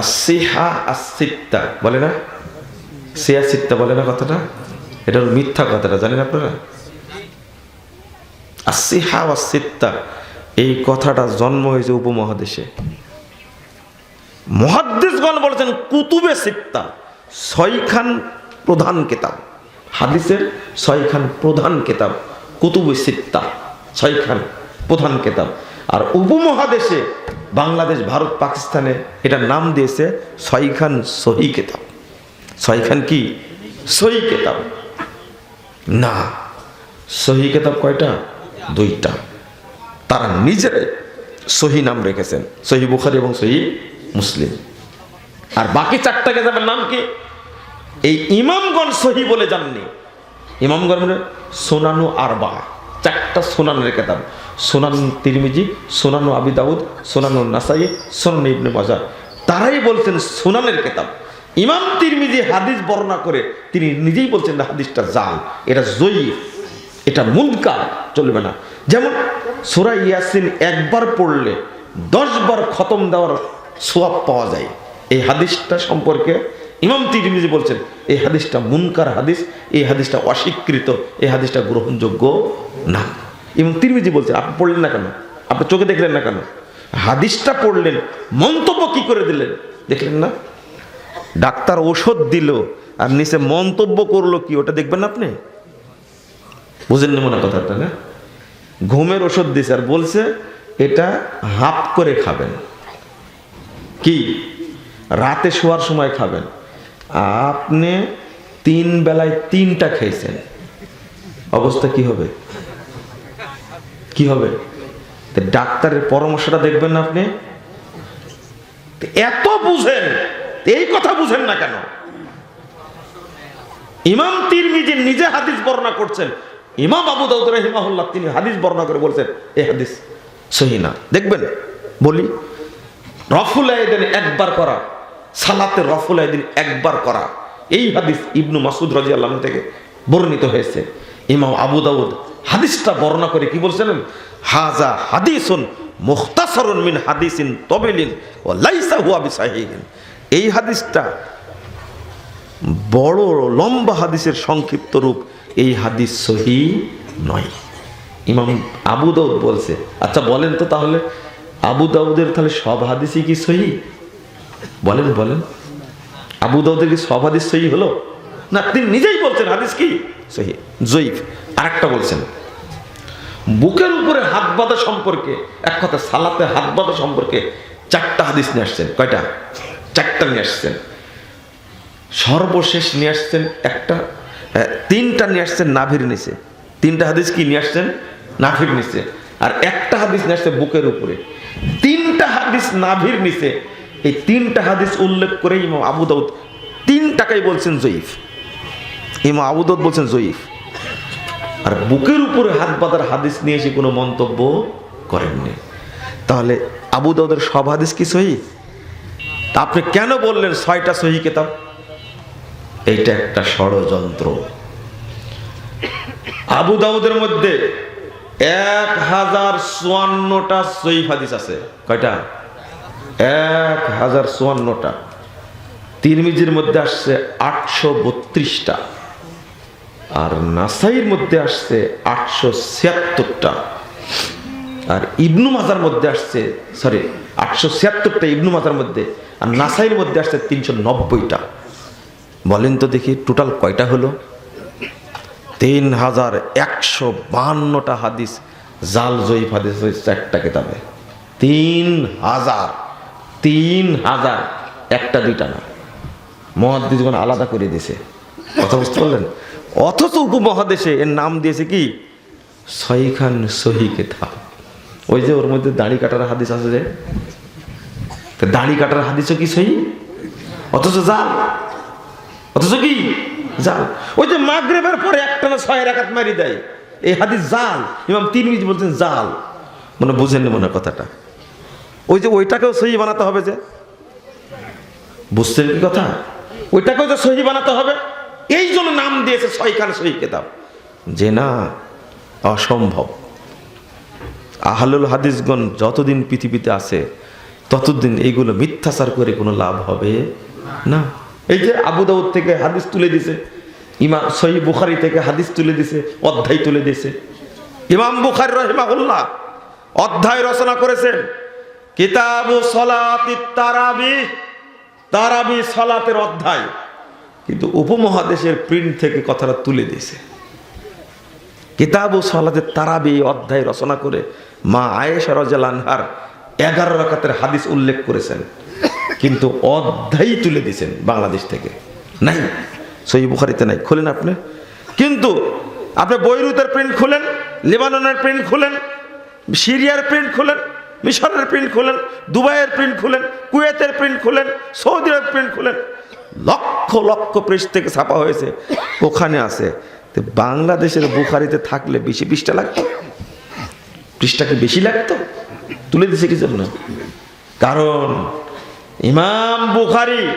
আসিহা আসিত্তা বলে না? সিয়া সিত্তা বলে না কথাটা? এটা হলো মিথ্যা কথাটা, জানেন আপনারা? আসিহা আসিত্তা এই কথাটা জন্ম হয়েছে উপমহাদেশে। মহাদ্দেশগণ বলেছেন, কুতুবে সিত্তা, ছয়খান প্রধান কেতাব। হাদিসের ছয়খান প্রধান কেতাব, কুতুবে সিত্তা, ছয়খান প্রধান কেতাব। আর উপমহাদেশে বাংলাদেশ, ভারত, পাকিস্তানে এটার নাম দিয়েছে ছয়খান সহি কেতাব। ছয়খান কি? সহি কেতাব। না, সহি কেতাব কয়টা? দুইটা। তারা নিজেরাই সহি নাম রেখেছেন, সহি বুখারি এবং সহি মুসলিম। আর বাকি চারটা কেতাবের নাম কি? এই ইমামগণ সহি বলে জাননি। ইমামগণ মানে সোনানু আরবা, চারটা সোনানের কেতাব। সোনান তিরমিজি, সোনানু আবি দাউদ, সোনানু নাসাই, সোনান ইবনে বাজার তারাই বলছেন সোনানের কেতাব। ইমাম তিরমিজি হাদিস বর্ণনা করে তিনি নিজেই বলছেন হাদিসটা জাল, এটা জয়ীফ, এটা মুনকার, চলবে না। যেমন সোরা ইয়াসিন একবার পড়লে দশবার খতম দেওয়ার সোয়াব পাওয়া যায়। এই হাদিসটা সম্পর্কে ইমাম তিরমিজি বলছেন, এই হাদিসটা মুনকার হাদিস, এই হাদিসটা অস্বীকৃত, এই হাদিসটা গ্রহণযোগ্য না। এবং তিরমিজি বলছেন আপনি পড়লেন না কেন? আপনি চোখে দেখলেন না কেন? হাদিসটা পড়লেন, মন্তব্য কি করে দিলেন? দেখলেন না? ডাক্তার ওষুধ দিল, আর নিচে মন্তব্য করল কি, ওটা দেখবেন আপনি? বুঝেন না মনে কথাটা, না? ঘুমের ওষুধ দিছে, আর বলছে, এটা হাফ করে খাবেন। কি? রাতে শোয়ার সময় খাবেন। আপনি তিন বেলায় তিনটা খেয়েছেন অবস্থা কি হবে? কি হবে? ডাক্তারের পরামর্শটা দেখবেন না আপনি? এত বুঝেন, এই কথা বুঝেন না কেন? ইমাম তিরমিজি নিজে হাদিস বর্ণনা করছেন। ইমাম আবু দাউদ রহিমাহুল্লাহ তিনি হাদিস বর্ণনা করে বলছেন এই হাদিস সহি না। দেখবেন, বলি, রফুল আয়দিন একবার করা, সালাতে রফুল আয়দিন একবার করা, এই হাদিস ইবনু মাসুদ রাজি আল্লাহ থেকে বর্ণিত হয়েছে। ইমাম আবু দাউদ হাদিসটা বর্ণনা করে কি বলছিলেন হাজা হাদিসুন মুখতাসরুন মিন হাদিসিন তবেলিন ও লাইসা হুয়া বিসাহিহিন এই হাদিসটা বড় লম্বা হাদিসের সংক্ষিপ্ত রূপ, এই হাদিস সহি নয়। ইমাম আবু দাউদ বলছে আচ্ছা বলেন তো তাহলে, আবু দাউদের তাহলে সব হাদিসই কি সহি? বলেন বলেন। আবু দাউদের কি সব হাদিস সহি হলো? না, তিনি নিজেই বলছেন হাদিস কি? সহি। জয়ীফ, আরেকটা বলছেন। বুকের উপরে হাত বাঁধা সম্পর্কে, এক কথা সালাতে হাত বাঁধা সম্পর্কে চারটা হাদিস নিয়ে আসছেন। কয়টা? চারটা নিয়ে আসছেন। সর্বশেষ নিয়ে আসছেন একটা তিনটা নিয়ে আসছেন নাভির নিচে। তিনটা হাদিস কি নিয়ে আসছেন? নাভির নিচে। আর একটা হাদিস নিয়ে আসছে বুকের উপরে। তিনটা হাদিস নাভির নিচে। এই তিনটা হাদিস উল্লেখ করে ইমাম আবু দাউদ তিনটাকাই বলছেন জয়ীফ। ইমাম আবু দাউদ বলছেন জয়ীফ। আর বুকের উপরে হাত বাঁধার হাদিস নিয়ে এসে কোনো মন্তব্য করেননি। তাহলে আবু দাউদের সব হাদিস কি সহি? তা আপনি কেন বললেন ছয়টা সহি কেতাব? এইটা একটা ষড়যন্ত্র। আবু দাউদের মধ্যে এক হাজার চুয়ান্নটা সহি হাদিস আছে। কয়টা? এক হাজার চুয়ান্নটা। তিরমিজির মধ্যে আসছে আটশো বত্রিশটা। আর নাসাইর মধ্যে আসছে আটশো ছিয়াত্তরটা। আর ইবনু মাজার মধ্যে আসছে সরি আটশো ছিয়াত্তরটা ইবনু মাজার মধ্যে, আর নাসাইর মধ্যে আসছে তিনশো নব্বইটা। বলেন তো দেখি টোটাল কয়টা হলো? তিন হাজার একশো বাহান্নটা হাদিস, জাল জয়ীফ হাদিস একটা কেতাবে। তিন হাজার তিন হাজার একটা দুইটা না। মহাদিসগণ আলাদা করে দিয়েছে। কথা বুঝতে পারলেন? অথচ উপমহাদেশে এর নাম দিয়েছে কি? সহিখান সহি কেতাব ওই যে ওর মধ্যে দাড়ি কাটার হাদিস আছে যে? দাড়ি কাটার হাদিসও কি সহি? অথচ জাল। অথচ কি? জাল। ওই যে মাগরেবের পরে একটা না ছয় রাখাত মারি দেয়। এই হাদিস জাল। ইমাম তিন মিনিট বলছেন জাল। মানে বুঝেন মনে কথাটা। ওই যে ওইটাকেও সহি বানাতে হবে যে? বুঝছেন কি কথা? ওইটাকেও যে সহি বানাতে হবে? এই জন্য নাম দিয়েছে ছয়খান সহি কেতাব যে না, অসম্ভব। আহলুল হাদিসগণ যতদিন পৃথিবীতে আছে, ততদিন এইগুলো মিথ্যাচার করে কোনো লাভ হবে না। এই যে আবু দাউদ থেকে হাদিস তুলে দিছে ইমাম সহি বুখারি থেকে হাদিস তুলে দিছে, অধ্যায় তুলে দিছে। ইমাম বুখারি রহিমাহুল্লাহ অধ্যায় রচনা করেছেন, কিতাবু সলাতি তারাবি তারাবি সলাতের অধ্যায়। কিন্তু উপমহাদেশের প্রিন্ট থেকে কথাটা তুলে দিয়েছে। কিতাব ও সলাতে তারাবি অধ্যায় রচনা করে মা আয়েশা রাজাল আনহার এগারো রাকাতের হাদিস উল্লেখ করেছেন, কিন্তু অধ্যায় তুলে দিয়েছেন বাংলাদেশ থেকে। নাই, সহি বুখারিতে নাই, খুলেন আপনি? কিন্তু আপনি বৈরুতের প্রিন্ট খুলেন, লেবাননের প্রিন্ট খুলেন, সিরিয়ার প্রিন্ট খুলেন, মিশরের প্রিন্ট খুলেন, দুবাইয়ের প্রিন্ট খুলেন, কুয়েতের প্রিন্ট খুলেন সৌদি আরব প্রিন্ট খুলেন। লক্ষ লক্ষ পৃষ্ঠ থেকে ছাপা হয়েছে। ওখানে আছে। তো বাংলাদেশের বুখারিতে থাকলে বেশি পৃষ্ঠা লাগতো? পৃষ্ঠাকে বেশি লাগতো? তুলে দিছে কি জন্য? কারণ ইমাম বুখারি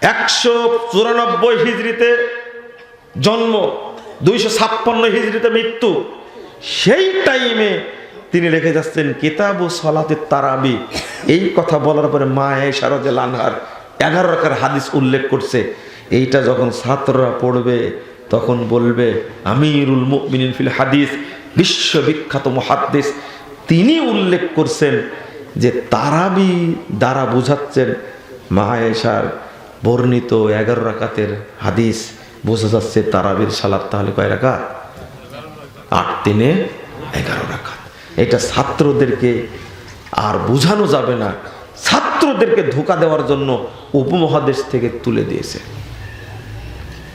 একশো চুরানব্বই হিজড়িতে জন্ম, দুইশো ছাপ্পান্ন হিজড়িতে মৃত্যু। সেই টাইমে তিনি রেখে যাচ্ছেন কিতাবু সলাতে তারাবি। এই কথা বলার পরে মা সারজে লানহার এগারো রাখার হাদিস উল্লেখ করছে, এইটা যখন ছাত্ররা পড়বে, তখন বলবে, আমিরুল ফিল হাদিস, বিশ্ববিখ্যাত মহাদ্দিস। তিনি উল্লেখ করছেন যে তারাবি দ্বারা বোঝাচ্ছেন মায়েশার বর্ণিত এগারো রাকাতের হাদিস, বোঝা যাচ্ছে তারাবির সালাদ তাহলে কয় রাকাত? আট দিনে এগারো রাকাত। এটা ছাত্রদেরকে আর বোঝানো যাবে না। ছাত্রদেরকে ধোকা দেওয়ার জন্য উপমহাদেশ থেকে তুলে দিয়েছে।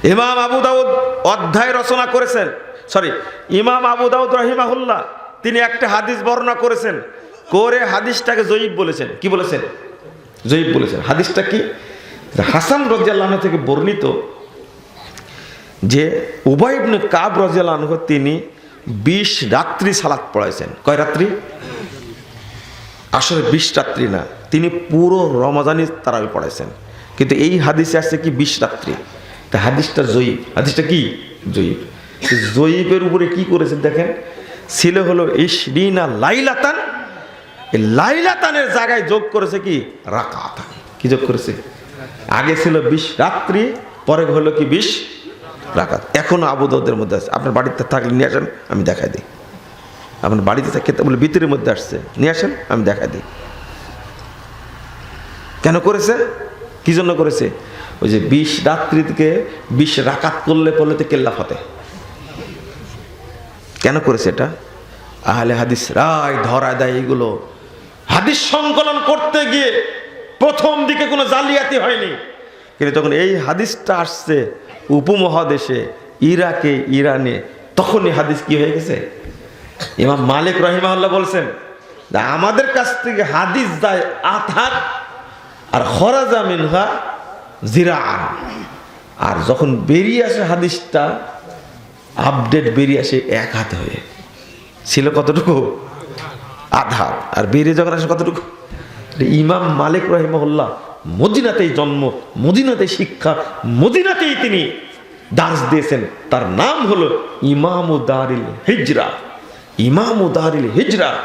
ইমাম আবু দাউদ অধ্যায় রচনা করেছেন। সরি ইমাম আবু দাউদ রহিমাহুল্লাহ, তিনি একটা হাদিস বর্ণনা করেছেন। করে হাদিসটাকে জয়ীব বলেছেন। কি বলেছেন? জয়ীব বলেছেন। হাদিসটা কি? হাসান রাজিয়াল্লাহ থেকে বর্ণিত যে উবাইবনে কাব রাজিয়াল্লাহ তিনি বিশ রাত্রি সালাত পড়াইছেন। কয় রাত্রি? আসলে বিশ রাত্রি না, তিনি পুরো রমাজানি তারাবি পড়াইছেন। কিন্তু এই হাদিসে আসছে কি বিশ রাত্রি? তা হাদিসটা জয়ীব। হাদিসটা কি? জয়ীব। জয়ীবের উপরে কি করেছেন দেখেন? ছিল হলো ইসরিনা লাইলাতান, এই লাইলাতানের জায়গায় যোগ করেছে কি? রাকাতান। কি যোগ করেছে? আগে ছিল বিশ রাত্রি, পরে হলো কি বিশ রাকাত। এখনও আবুদদের মধ্যে আছে। আপনার বাড়িতে থাকলে নিয়ে আসেন, আমি দেখাই দিই। আপনার বাড়িতে থাকে বলে ভিতরের মধ্যে আসছে। নিয়ে আসেন, আমি দেখা দিই। কেন করেছে? কি জন্য করেছে? ওই যে বিশ রাত্রি থেকে বিশ রাকাত করলে পড়লে তো কেল্লা ফতে। কেন করেছে এটা? আহলে হাদিস রায় ধরায় দেয় এইগুলো। হাদিস সংকলন করতে গিয়ে প্রথম দিকে কোনো জালিয়াতি হয়নি। কিন্তু তখন এই হাদিসটা আসছে উপমহাদেশে, ইরাকে, ইরানে, তখনই হাদিস কি হয়ে গেছে? ইমাম মালিক রহিমাল্লাহ বলছেন আমাদের কাছ থেকে হাদিস দেয় আথার আর খরাজা মিনহা জিরাআন। আর যখন বেরিয়ে আসে হাদিসটা আপডেট বেরিয়ে আসে এক হাতে হয়ে। ছিল কতটুকু? আধার আর বেরিয়ে যখন আসে কতটুকু? ইমাম মালিক রহিমহল্লা মদিনাতেই জন্ম, মদিনাতেই শিক্ষা, মদিনাতেই তিনি দাস দিয়েছেন। তার নাম হলো ইমাম দারিল হিজরা। ইমাম দারিল হিজরা,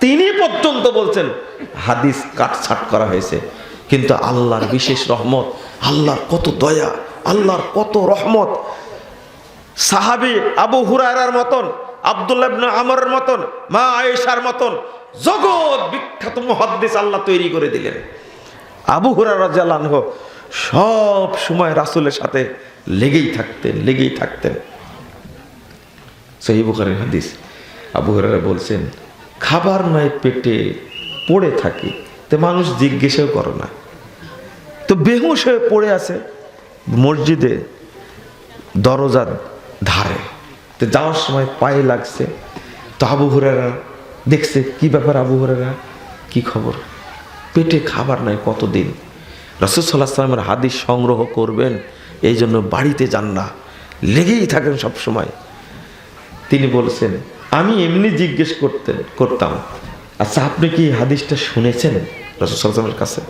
তিনি পর্যন্ত বলছেন, হাদিস কাটছাট করা হয়েছে। কিন্তু আল্লাহর বিশেষ রহমত, আল্লাহর কত দয়া, আল্লাহর কত রহমত। সাহাবি আবু হুরায়রার মতন, আব্দুল্লাহ ইবনে আমরের মতন, মা আয়েশার মতন, জগৎ বিখ্যাত মুহাদ্দিস আল্লাহ তৈরি করে দিলেন। আবু রাদিয়াল্লাহু আনহু সব সময় রাসূলের সাথে লেগেই থাকতেন লেগেই থাকতেন। সহি বুখারীর হাদিস। আবু হুরায়রা বলছেন, খাবার নয়, পেটে পড়ে থাকি। তো মানুষ জিজ্ঞেসও করে না। তো বেহুশ হয়ে পড়ে আছে মসজিদে, দরজার ধারে। তো যাওয়ার সময় পায়ে লাগছে। তো আবু হুরেরা দেখছে, কি ব্যাপার আবু হুরেরা কি খবর? পেটে খাবার নাই কতদিন? রসদ সাল্লাহ সাল্লামের হাদিস সংগ্রহ করবেন, এই জন্য বাড়িতে যান না। লেগেই থাকেন সব সময়। তিনি বলছেন আমি এমনি জিজ্ঞেস করতেন করতাম আচ্ছা আপনি কি হাদিসটা শুনেছেন রসদ সাল্লামের কাছে?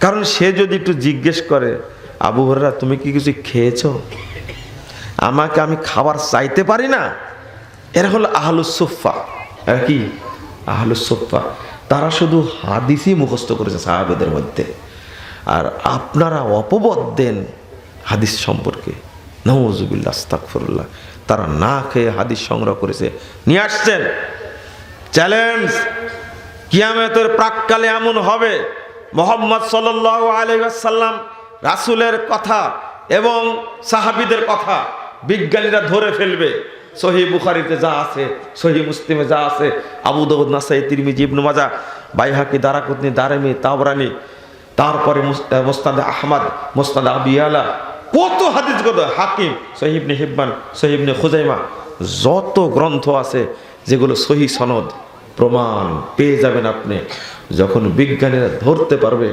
কারণ সে যদি একটু জিজ্ঞেস করে, আবু হরেরা তুমি কি কিছু খেয়েছ? আমাকে আমি খাবার চাইতে পারি না। এরা হলো আহলুসোফা এরা কি? আহলুসোফা তারা শুধু হাদিসই মুখস্থ করেছে সাহাবেদের মধ্যে। আর আপনারা অপবদ দেন হাদিস সম্পর্কে। নওয়াজুবিল্লা আস্তাকফরুল্লাহ তারা না খেয়ে হাদিস সংগ্রহ করেছে। নিয়ে আসছেন। চ্যালেঞ্জ কিয়ামতের প্রাককালে এমন হবে। মোহাম্মদ সাল আলাইসাল্লাম রাসুলের কথা এবং সাহাবিদের কথা বিজ্ঞানীরা ধরে ফেলবে। সহি বুখারিতে যা আছে, সহি মুসলিমে যা আছে, আবু দৌদ নাসাই, তিরমিজি মাজা বাইহাকি, দারাকুতনি দারেমি তাবরানি, তারপরে মোস্তাদ আহমদ, মোস্তাদ আবিয়ালা কত হাদিস কত হাকিম সহিবনে হিব্বান সহিবনে খুজাইমা, যত গ্রন্থ আছে যেগুলো সহি সনদ, প্রমাণ পেয়ে যাবেন আপনি। যখন বিজ্ঞানীরা ধরতে পারবে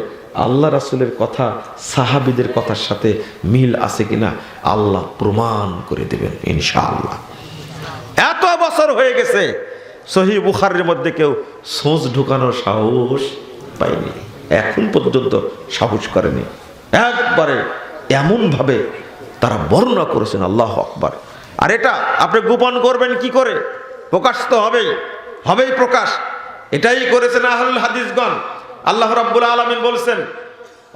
আল্লাহ রাসুলের কথা, সাহাবিদের কথার সাথে মিল আছে কিনা, আল্লাহ প্রমাণ করে দেবেন ইনশাআল্লাহ। এত বছর হয়ে গেছে সহি বুখারের মধ্যে কেউ সোঁচ ঢুকানোর সাহস পায়নি। এখন পর্যন্ত সাহস করেনি। একবারে এমনভাবে তারা বর্ণনা করেছেন, আল্লাহ আকবার। আর এটা আপনি গোপন করবেন কি করে? প্রকাশ তো হবেই হবেই প্রকাশ। এটাই করেছেন আহলুল হাদিসগণ। আল্লাহ রাব্বুল আলামিন বলছেন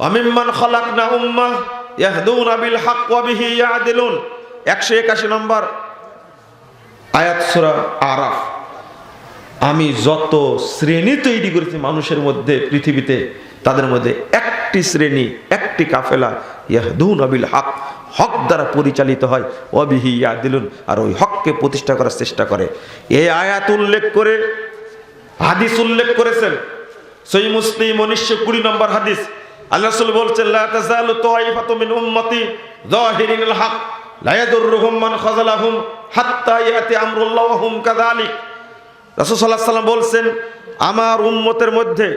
অমিম্মান খলাকনা উম্মাহ ইয়াহদুনা বিল হক ওয়া বিহি ইয়াদিলুন। 181 নম্বর আয়াত আরাফ। আমি যত শ্রেণি তৈরি করেছি মানুষের মধ্যে, পৃথিবীতে তাদের মধ্যে একটি শ্রেণি, একটি কাফেলা, ইয়াহদুন আবিল হক হক দ্বারা পরিচালিত হয় অবিহি দিলুন আর ওই হককে প্রতিষ্ঠা করার চেষ্টা করে। এই আয়াত উল্লেখ করে, হাদিস উল্লেখ করেছেন। সই মুসলিম উনিশশো কুড়ি নম্বর হাদিস। আল্লাহ রাসূল বলছেন, লা তাজালু তাইফাতু মিন উম্মতি যাহিরিনাল হক, লা ইয়াদুররুহুম মান খাযালাহুম হাত্তা ইয়াতি আমরুল্লাহ ওয়া হুম কাযালিক। রাসূল সাল্লাল্লাহু আলাইহি বলছেন, আমার উম্মতের মধ্যে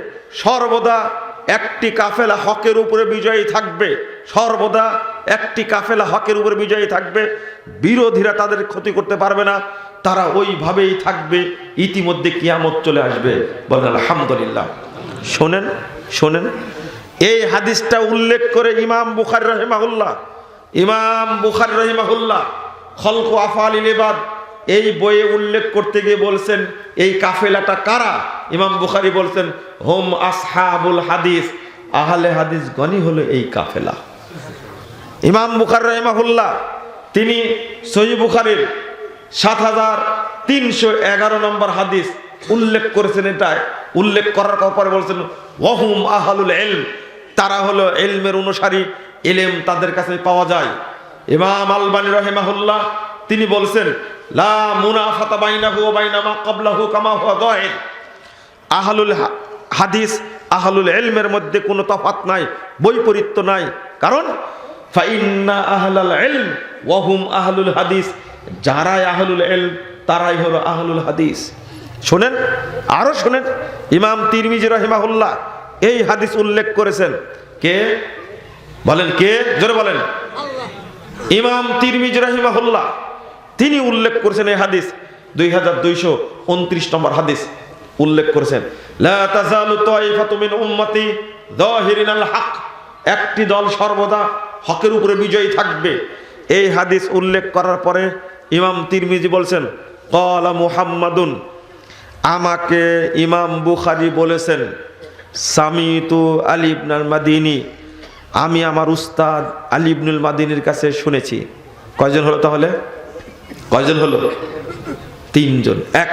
সর্বদা একটি কাফেলা হকের উপরে বিজয়ী থাকবে। সর্বদা একটি কাফেলা হকের উপরে বিজয়ী থাকবে। বিরোধীরা তাদের ক্ষতি করতে পারবে না। তারা ওইভাবেই থাকবে। ইতিমধ্যে কিয়ামত চলে আসবে। বলেন, আলহামদুলিল্লাহ। শোনেন শোনেন। এই হাদিসটা উল্লেখ করে ইমাম বুখারি রহিমাহুল্লাহ। ইমাম বুখার রহিমাহুল্লাহ খলক আফাল ইলেবাদ এই বইয়ে উল্লেখ করতে গিয়ে বলছেন, এই কাফেলাটা কারা? ইমাম বুখারি বলছেন, হোম আসহাবুল হাদিস। আহলে হাদিস গনি হলো এই কাফেলা। ইমাম বুখার রহমাহুল্লাহ, তিনি সহি বুখারির সাত হাজার তিনশো এগারো নম্বর হাদিস উল্লেখ করেছেন এটায় উল্লেখ করার পরে বলছেন, ওহুম আহালুল এলম তারা হলো এলমের অনুসারী এলেম তাদের কাছে পাওয়া যায়। ইমাম আলবানী রহেমাহুল্লাহ তিনি বলছেন লা মুনাফাতা বাইনাহু ওয়া বাইনা মা ক্বাবলাহু কামা হুয়া যাহির। আহলুল হাদিস আহলুল এলমের মধ্যে কোনো তফাত নাই বৈপরীত্য নাই। কারণ ফাইন্না আহলাল এলম ওয়াহুম আহলুল হাদিস। যারাই আহলুল এলম তারাই হলো আহলুল হাদিস। শোনেন আরও শোনেন ইমাম তিরমিজি রহিমাহুল্লাহ এই হাদিস উল্লেখ করেছেন। কে? বলেন কে? জোরে বলেন। ইমাম তিরমিজ রাহিমাহুল্লাহ। তিনি উল্লেখ করেছেন এই হাদিস, দুই হাজার দুইশো উনত্রিশ নম্বর হাদিস উল্লেখ করেছেন। হক, একটি দল সর্বদা হকের উপরে বিজয়ী থাকবে। এই হাদিস উল্লেখ করার পরে ইমাম তিরমিজি বলছেন কলা মুহাম্মাদুন আমাকে ইমাম বুখারি বলেছেন, সামিতু আলী ইবনাল মাদিনী আমি আমার উস্তাদ আলিবনুল মাদিনীর কাছে শুনেছি। কয়জন হলো তাহলে? কয়জন হলো? তিনজন। এক,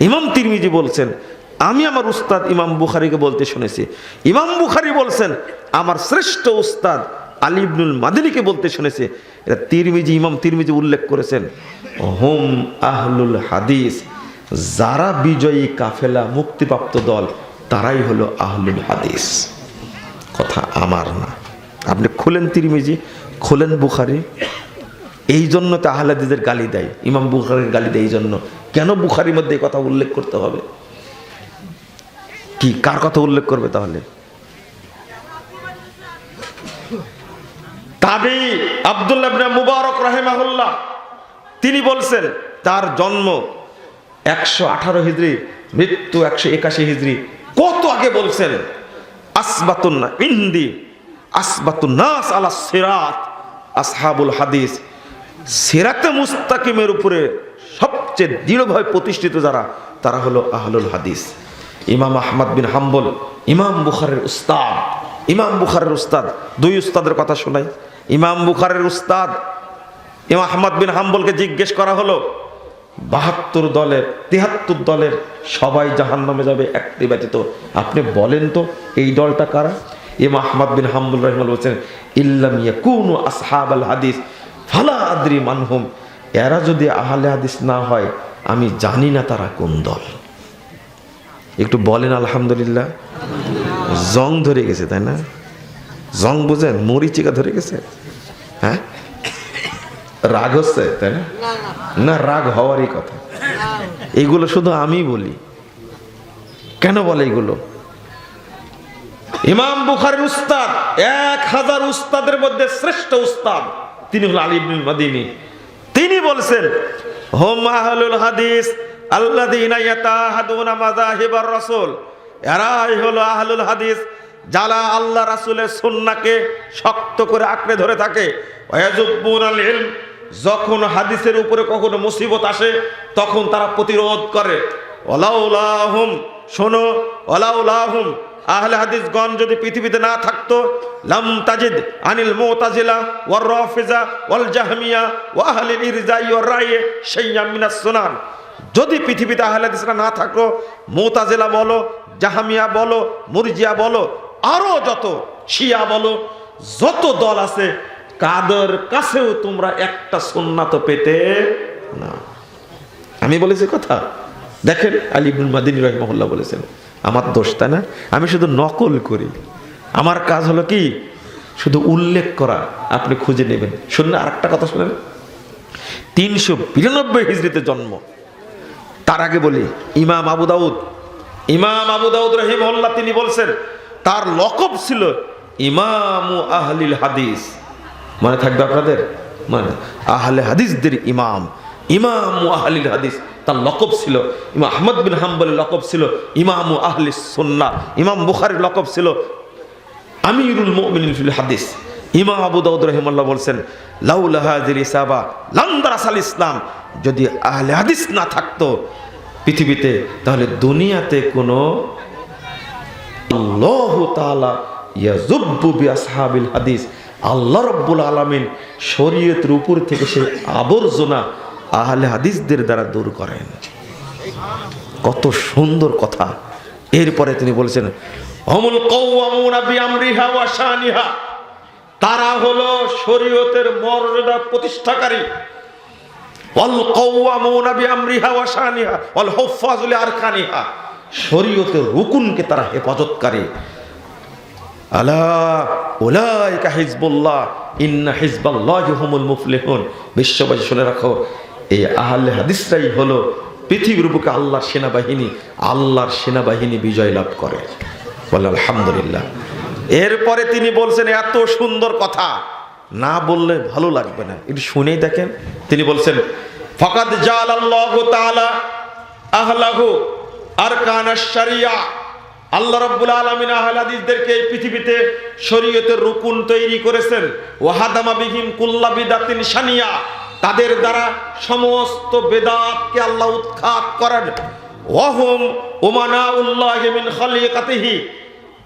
ইমাম তিরমিজি বলছেন, আমি আমার উস্তাদ ইমাম বুখারিকে বলতে শুনেছি। ইমাম বুখারি বলছেন, আমার শ্রেষ্ঠ উস্তাদ আলী ইবনুল মাদিনীকে বলতে শুনেছি। এটা তিরমিজি, ইমাম তিরমিজি উল্লেখ করেছেন, হোম আহলুল হাদিস, যারা বিজয়ী কাফেলা, মুক্তিপ্রাপ্ত দল, তারাই হলো আহলুল হাদিস। কথা আমার না। আপনি খুলেন তিরমিজি, খোলেন বুখারি। এই জন্য তো আহলাদিদের গালি দেয়। ইমাম বুখারির গালি দেয় এই জন্য কেন বুখারির মধ্যে এই কথা উল্লেখ করতে হবে? কি, কার কথা উল্লেখ করবে তাহলে? তাবি আব্দুল্লাহ ইবনে মুবারক রাহিমাহুল্লাহ, তিনি বলছেন, তার জন্ম একশো আঠারো হিজড়ি, মৃত্যু একশো একাশি হিজড়ি। কত আগে বলছেন? আসবাতুন ইন্দি, আসবাতুন নাস আলা সিরাত, আসহাবুল হাদিস। সিরাতে মুস্তাকিমের উপরে সবচেয়ে দৃঢ়ভাবে প্রতিষ্ঠিত যারা, তারা হলো আহলুল হাদিস। ইমাম আহমদ বিন হাম্বল, ইমাম বুখারের উস্তাদ। ইমাম বুখারের উস্তাদ, দুই উস্তাদের কথা শোনাই। ইমাম বুখারের উস্তাদ, ইমাম আহমদ বিন হাম্বলকে জিজ্ঞেস করা হলো, বাহাত্তর দলের, তিহাত্তর দলের সবাই জাহান নামে যাবে, একটি ব্যতীত। আপনি বলেন তো, এই দলটা কারা? ইমাম আহমদ বিন হাম্বুল রহমান বলছেন, ইল্লাম ইয়াকুনু আসহাবাল হাদিস। ফালা আদ্রি মানহুম এরা যদি আহলে হাদিস না হয় আমি জানি না তারা কোন দল। একটু বলেন আলহামদুলিল্লাহ। জং ধরে গেছে তাই না? জং বুঝেন মরিচিকা ধরে গেছে? হ্যাঁ? রাগ হচ্ছে তাই না? না রাগ হওয়ারই কথা। এগুলো শুধু আমি বলি। কেন বলে এগুলো? ইমাম বুখারের উস্তাদ এক হাজার উস্তাদের মধ্যে শ্রেষ্ঠ উস্তাদ। তিনি হল আলী ইবনুল মাদিনী। তিনি বলছেন হোম আহলুল হাদিস রাসূল, এরাই হলো আহলুল হাদিস, যারা আল্লাহ রাসূলের সুন্নাহকে শক্ত করে আঁকড়ে ধরে থাকে। যখন হাদিসের উপরে কখনো মুসিবত আসে, তখন তারা প্রতিরোধ করে। ওলাউলাহুম শোনো ওলাউলাহুম আহলে হাদিসগণ যদি পৃথিবীতে না থাকতো, লাম তাজিদ আনিল মুতাজিলা ওয়ার রাফিজা ওয়াল জাহমিয়া ওয়া আহলিল ইরজাই ওয়ার রায়ে শাইয়্যাম মিনাস সুনান। যদি পৃথিবীতে আহলে হাদিসরা না থাকতো, মুতাজিলা বলো, জাহামিয়া বলো, মুরজিয়া বলো, আরও যত শিয়া বলো, যত দল আছে, কাদের কাছেও তোমরা একটা সুন্নাত পেতে না। আমি বলেছি কথা? দেখেন আলী ইবনুল মাদিনী রহমহল্লা বলেছেন, আমার দোষ তাই না, আমি শুধু নকল করি। আমার কাজ হলো কি? শুধু উল্লেখ করা, আপনি খুঁজে নেবেন। শুনুন আর একটা কথা শুনেন। তিনশো বিরানব্বই হিজড়িতে জন্ম। তার আগে বলি, ইমাম আবু দাউদ। ইমাম আবু দাউদ রহিমহল্লা তিনি বলছেন, তার লকব ছিল ইমাম আহলিল হাদিস। মনে থাকবে আপনাদের? মানে। আহলে হাদিসদের ইমাম। ইমাম আহলিল হাদিস। তার লকব ছিল। ইমা আহমদ বিন হাম্বলের লকব ছিল। ইমাম আহলি সন্না, ইমাম বুখারির লকব ছিল। আমিরুল মুমিনিন ফিল হাদিস। ইমাম আবু দাউদ বলছেন, লাউলা হাজির ইসাবা লান্দারাস ইসলাম। যদি আহলে হাদিস না থাকতো পৃথিবীতে, তাহলে দুনিয়াতে কোনো আল্লাহ হাদিস। আল্লাহ রব্বুল আলামিন শরীয়তের উপর থেকে সেই আবর্জনা আহলে হাদিসদের দ্বারা দূর করেন। কত সুন্দর কথা। এরপরে তিনি বলেছেন অমুল তারা হলো শরীয়তের মর্যাদা প্রতিষ্ঠাকারী। শরীয়তের রুকুনকে তারা হেফাজতকারী। আলা উলাইকা হিজবুল্লাহ, ইন্না হিজবাল্লাহি মুফলিহুন। বিশ্ববাসী শুনে রাখো এই আহলে হাদিসরাই হলো পৃথিবীর বুকে আল্লাহর সেনাবাহিনী আল্লাহর সেনাবাহিনী বিজয় লাভ করে। বলে আলহামদুলিল্লাহ। এরপরে তিনি বলছেন, এত সুন্দর কথা। না বললে ভালো লাগবে না। একটু শুনেই দেখেন। তিনি বলছেন ফকাত জাল আল্লাহ তাআলা আহলাহু আরকানাশ শারিয়া। আল্লাহ রাব্বুল আলামিন আহলে হাদিসদেরকে এই পৃথিবীতে শরীয়তের রুকুন তৈরি করেছেন। ওয়াহাদামা বিহিম কুল্লা বিদাতিন শানিয়া। তাদের দ্বারা সমস্ত বেদাতকে আল্লাহ উৎখাত করেন। ওয়াহুম উমানাউল্লাহ মিন খালিকাতিহি।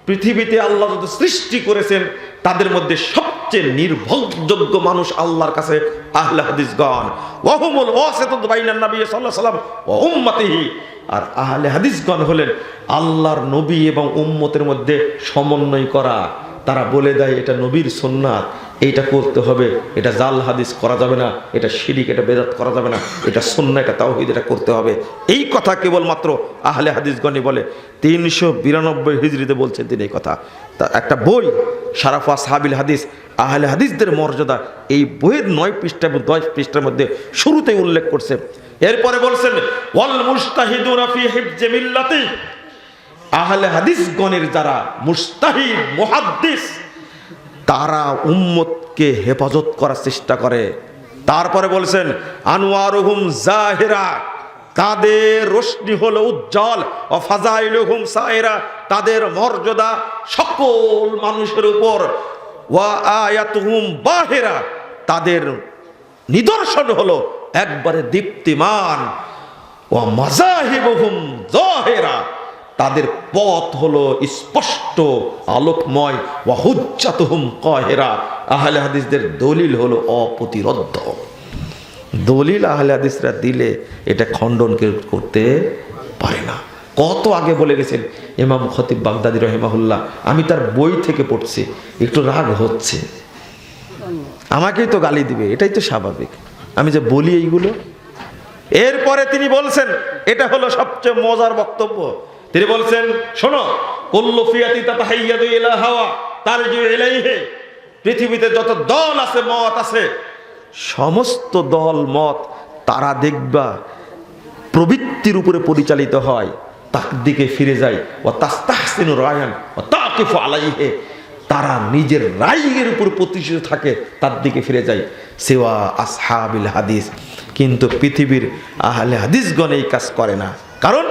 পৃথিবীতে আল্লাহ যত সৃষ্টি করেছেন, তাদের মধ্যে সবচেয়ে নির্ভরযোগ্য মানুষ আল্লাহর কাছে আহলে হাদিসগণ। ওয়াহুমুল ওয়াসিতুদ বাইনান নবী সাল্লাল্লাহু ওয়া উম্মতিহি। আর আহলে হাদিসগণ হলেন আল্লাহর নবী এবং উম্মতের মধ্যে সমন্বয় করা। তারা বলে দেয়, এটা নবীর সুন্নাত। এইটা করতে হবে, এটা জাল হাদিস করা যাবে না, এটা শিরিক, এটা বেদাত করা যাবে না, এটা সুন্না এটা তাওহিদ, এটা করতে হবে। এই কথা কেবলমাত্র আহলে হাদিসগণই বলে। তিনশো বিরানব্বই হিজড়িতে বলছেন তিনি এই কথা। তা একটা বই, সারাফা সাহাবিল হাদিস, আহলে হাদিসদের মর্যাদা, এই বইয়ের নয় পৃষ্ঠা এবং দশ পৃষ্ঠার মধ্যে শুরুতেই উল্লেখ করছে। এরপরে বলছেন আহলে হাদিসগণের যারা মুস্তাহিদ মুহাদ্দিস তারা উম্মতকে হেফাজত করার চেষ্টা করে। তারপরে বলছেন আনোয়ারুহুম জাহেরা, তাদের রশ্মি হলো উজ্জ্বল ও ফাজাইলুহুম সাইরা, তাদের মর্যাদা সকল মানুষের উপর। ওয়া আয়াতুহুম বাহেরা, তাদের নিদর্শন হলো একবারে দীপ্তিমান। ও মাজাহিবহুম জাহেরা তাদের পথ হলো স্পষ্ট, আলোকময়। ওয়াহুজ্জাতুহুম কহেরা। আহলে হাদিসদের দলিল হলো অপ্রতিরোধ্য। দলিল আহলে হাদিসরা দিলে এটা খণ্ডন করতে পারে না। কত আগে বলে গেছেন, ইমাম খতিব বাগদাদি রহেমাহুল্লাহ, আমি তার বই থেকে পড়ছি, একটু রাগ হচ্ছে। আমাকেই তো গালি দিবে, এটাই তো স্বাভাবিক। আমি যে বলি এইগুলো। এরপরে তিনি বলছেন, এটা হলো সবচেয়ে মজার বক্তব্য। তিনি বলছেন, শোনো কল্লফিয়াতি তাতাহাইয়াদু ইলা হাওয়া, তারজু ইলাইহি, পৃথিবীতে যত দল আছে, মত আছে, সমস্ত দল, মত তারা দেখবা প্রবৃত্তির উপরে পরিচালিত হয় তার দিকে ফিরে যায় ও তাস্তাহসিনু রায়ান ও তাকিফু আলাইহে, তারা নিজের রায়ের উপর প্রতিষ্ঠিত থাকে তার দিকে ফিরে যায়, সেওয়া আসহাবিল হাদিস। কিন্তু পৃথিবীর আহলে হাদিসগণ এই কাজ করে না। কারণ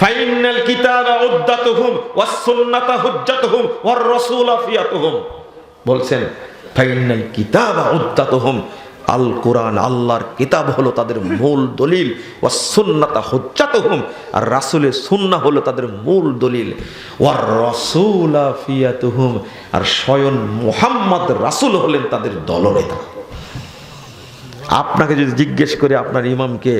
ফাইনাল কিতাবা উদ্দাতুহুম ওয়াস সুন্নাতা হুজ্জাতুহুম ওয়ার রাসূলা ফিয়াতুহুম। বলছেন, ফাইনাল কিতাবা উদ্দাতুহুম। আল কোরআন, আল্লাহর কিতাব হলো তাদের মূল দলিল। ওয়া সুন্নাতা হুজ্জাতুহুম। আর রাসূলের সুন্নাহ হলো তাদের মূল দলিল। ওয়ার রাসূলা ফিয়াতুহুম। আর স্বয়ং মুহাম্মদ রাসূল হলেন তাদের দলনেতা। আপনাকে যদি জিজ্ঞেস করে আপনার ইমামকে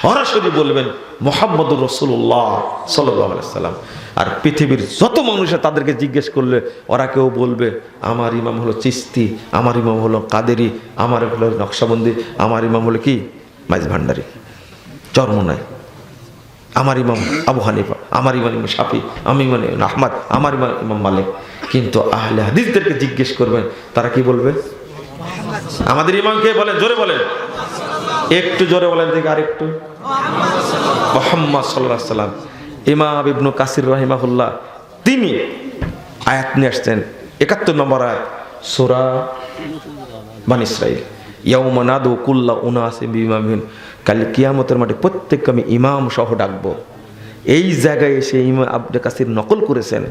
সরাসরি বলবেন, মোহাম্মদুর রসুল্লাহ সাল্লাম। আর পৃথিবীর যত মানুষে তাদেরকে জিজ্ঞেস করলে, ওরা কেউ বলবে, আমার ইমাম হলো চিস্তি আমার ইমাম হলো কাদেরি, আমার হলো নকশাবন্দি, আমার ইমাম হলো কি? মাইজ ভান্ডারি। চর্মনায় আমার ইমাম আবু হানিফা, আমার ইমাম ইমাম শাফি, আমি ইমাম আহমদ, আমার ইমাম ইমাম মালিক। কিন্তু আহলে হাদিসদেরকে জিজ্ঞেস করবেন, তারা কি বলবে? আমাদের ইমামকে বলেন? জোরে বলেন। একটু জোরে বলেন দেখি আর একটু মোহাম্মদ সাল্লাহ সাল্লাম ইমাম ইবনু কাসির রহিমাহুল্লাহ, তিনি আয়াত নিয়ে আসছেন। একাত্তর নম্বর সোরা বান ইসরাইল ইয়াউমা নাদু কুল্লা উনাসিম বিমামিন কাল কিয়ামতের মাঠে প্রত্যেককে আমি ইমাম সহ ডাকবো। এই জায়গায় এসে ইমাম আব্দুল কাসির নকল করেছেন।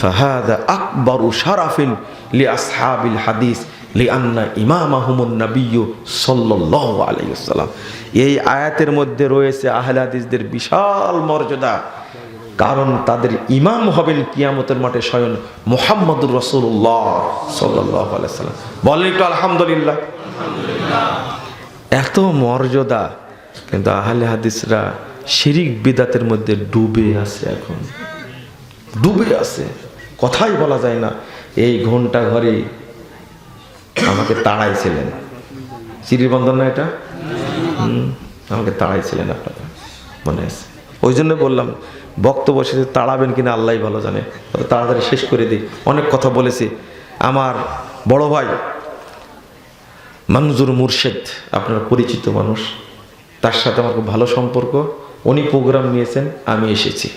ফাহাদা আকবরু শারাফিন লি আসহাবিল হাদিস। লি আন্না ইমাম আহমদ নবিয়্যু সাল্লাল্লাহু আলাইহি ওয়াসাল্লাম। এই আয়াতের মধ্যে রয়েছে আহলে হাদিসদের বিশাল মর্যাদা। কারণ তাদের ইমাম হবেন কিয়ামতের মাঠে স্বয়ং মোহাম্মদুর রসুল্লাহ সাল্লাহ আলাইসাল্লাম বলেন একটু আলহামদুলিল্লাহ। এত মর্যাদা, কিন্তু আহলে হাদিসরা শিরিক বিদাতের মধ্যে ডুবে আছে এখন। ডুবে আছে। কথাই বলা যায় না। এই ঘণ্টা ঘরে আমাকে তাড়াইছিলেন। চিরির বন্ধন না এটা? আমাকে তাড়াইছিলেন আপনারা, মনে আছে। ওই জন্য বললাম, বক্তব্য শেষে তাড়াবেন কিনা আল্লাহ ভালো জানে। তাড়াতাড়ি শেষ করে দিই। অনেক কথা বলেছি। আমার বড় ভাই মানজুর মুর্শেদ, আপনার পরিচিত মানুষ, তার সাথে আমার খুব ভালো সম্পর্ক। উনি প্রোগ্রাম নিয়েছেন, আমি এসেছি।